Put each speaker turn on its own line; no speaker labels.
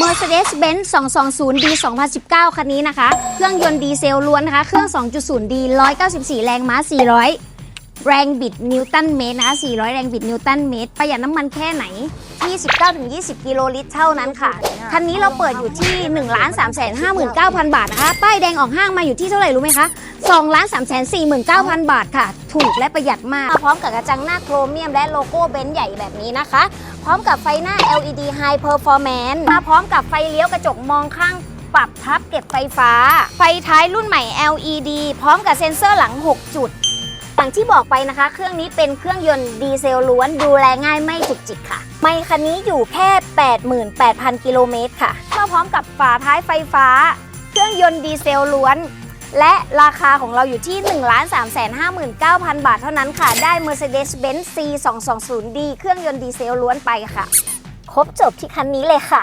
Mercedes-Benz 220D 2019 คันนี้นะคะ เครื่องยนต์ดีเซลล้วนนะคะ เครื่อง 2.0D 194 แรงม้า 400 แรงบิดนิวตันเมตรนะคะ400 แรงบิดนิวตันเมตร ประหยัดน้ำมันแค่ไหนที่19-20 กิโลลิตรเท่านั้นค่ะ คันนี้เราเปิดอยู่ที่ 1 3 5 9 0 0 0 บาทนะคะ ป้ายแดงออกห้างมาอยู่ที่เท่าไหร่รู้ไหมคะ2 3 4 9 0 0 0บาทค่ะ ถูกและประหยัดมากมาพร้อมกับกระจังหน้าโครเมียมและโลโก้เบนซ์ใหญ่แบบนี้นะคะ พร้อมกับไฟหน้า LED High Performance มาพร้อมกับไฟเลี้ยวกระจกมองข้างปรับพับเก็บไฟฟ้า ไฟท้ายรุ่นใหม่ LED พร้อมกับเซ็นเซอร์หลัง 6 จุดอย่างที่บอกไปนะคะ เครื่องนี้เป็นเครื่องยนต์ดีเซลล้วนดูแลง่ายไม่จุกจิกค่ะ ไม่คันนี้อยู่แค่ 88,000 กิโลเมตรค่ะมาพร้อมกับฝาท้ายไฟฟ้า เครื่องยนต์ดีเซลล้วน และราคาของเราอยู่ที่ 1 3 5 9 0 0 0 บาทเท่านั้นค่ะ ได้ Mercedes-Benz C220D เครื่องยนต์ดีเซลล้วนไปค่ะ ครบจบที่คันนี้เลยค่ะ